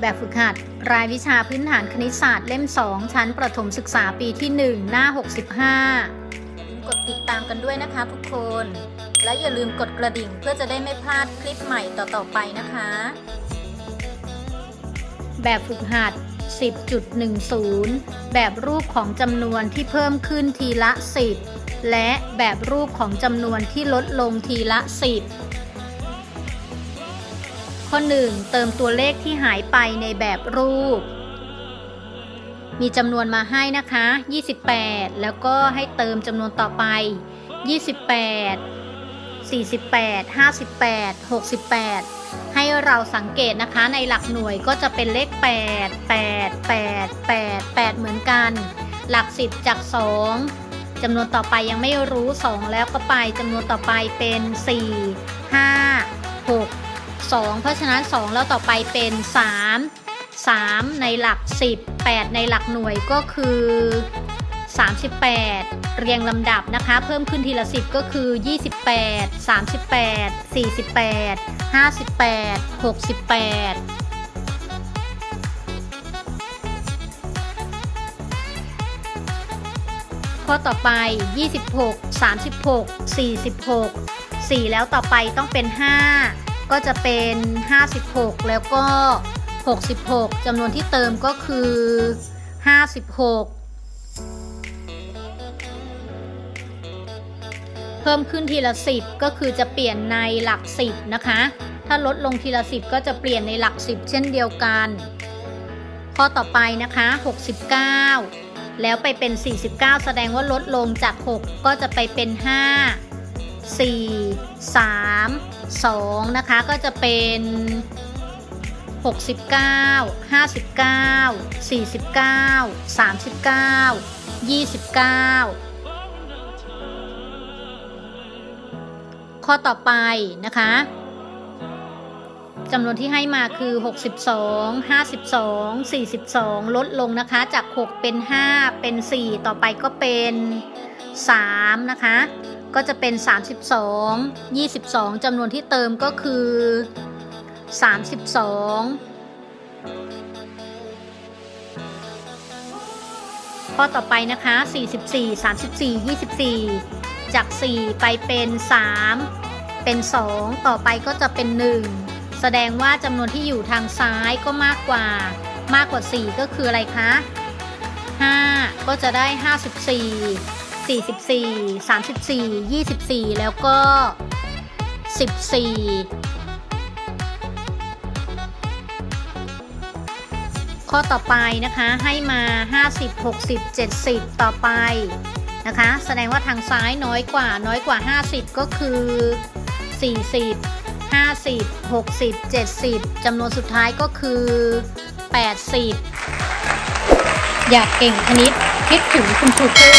แบบฝึกหัด รายวิชาพื้นฐานคณิตศาสตร์เล่ม 2 ชั้นประถมศึกษาปีที่ 1 หน้า 65 กดติดตามกันด้วยนะคะทุกคน และอย่าลืมกดกระดิ่งเพื่อจะได้ไม่พลาดคลิปใหม่ต่อ ๆ ไปนะคะ แบบฝึกหัด 10.10 แบบรูปของจำนวนที่เพิ่มขึ้นทีละ 10 และแบบรูปของจำนวนที่ลดลงทีละ 10 ข้อ 1 เติมตัวเลขที่หายไปในแบบรูป มีจำนวนมาให้นะคะ 28 แล้วก็ให้เติมจำนวนต่อไป 28 48 58 68 ให้เราสังเกตนะคะในหลักหน่วยก็จะเป็นเลข 8 8 8 8 8 เหมือนกัน หลัก 10 จาก 2จำนวนต่อไปยังไม่รู้ 2 แล้วก็ไปจำนวนต่อไปเป็น 4 5 2 เพราะฉะนั้น 2 แล้วต่อไปเป็น 3 3 ในหลัก 10 8 ในหลักหน่วยก็คือ 38 เรียงลำดับนะคะ เพิ่มขึ้นทีละ 10 ก็คือ 28 38 48 58 68ข้อต่อไป 26 36 46 4 แล้วต่อไปต้องเป็น 5 ก็จะเป็น 56 แล้วก็ 66จำนวนที่เติมก็คือ 56 เพิ่มขึ้นทีละ 10 ก็คือจะเปลี่ยนในหลัก 10 นะคะ ถ้าลดลงทีละ 10 ก็จะเปลี่ยนในหลัก 10 เช่นเดียวกัน ข้อต่อไปนะคะ 69 แล้วไปเป็น 49 แสดงว่าลดลงจาก 6 ก็จะไปเป็น 5 4 3 2 นะคะ ก็จะเป็น 69 59 49 39 29ข้อต่อไปนะคะจำนวนที่ให้มาคือ 62 52 42 ลดลงนะคะ จาก 6 เป็น 5 เป็น 4 ต่อไปก็เป็น 3 นะคะ ก็จะเป็น 32 22จำนวนที่เติมก็คือ 32 ข้อต่อไปนะคะ 44 34 24 จาก 4 ไปเป็น 3 เป็น 2 ต่อไปก็จะเป็น 1 แสดงว่าจำนวนที่อยู่ทางซ้ายก็มากกว่ามากกว่า 4 ก็คืออะไรคะ 5 ก็จะได้ 54 44 34 24 แล้วก็ 14 ข้อต่อไปนะคะให้มา 50 60 70 ต่อไปนะคะ แสดงว่าทางซ้ายน้อยกว่าน้อยกว่า 50 ก็คือ 40 50 60 70 จำนวนสุดท้ายก็คือ 80 อยากเก่งคณิตคิดถึงคุณครูปุ้ม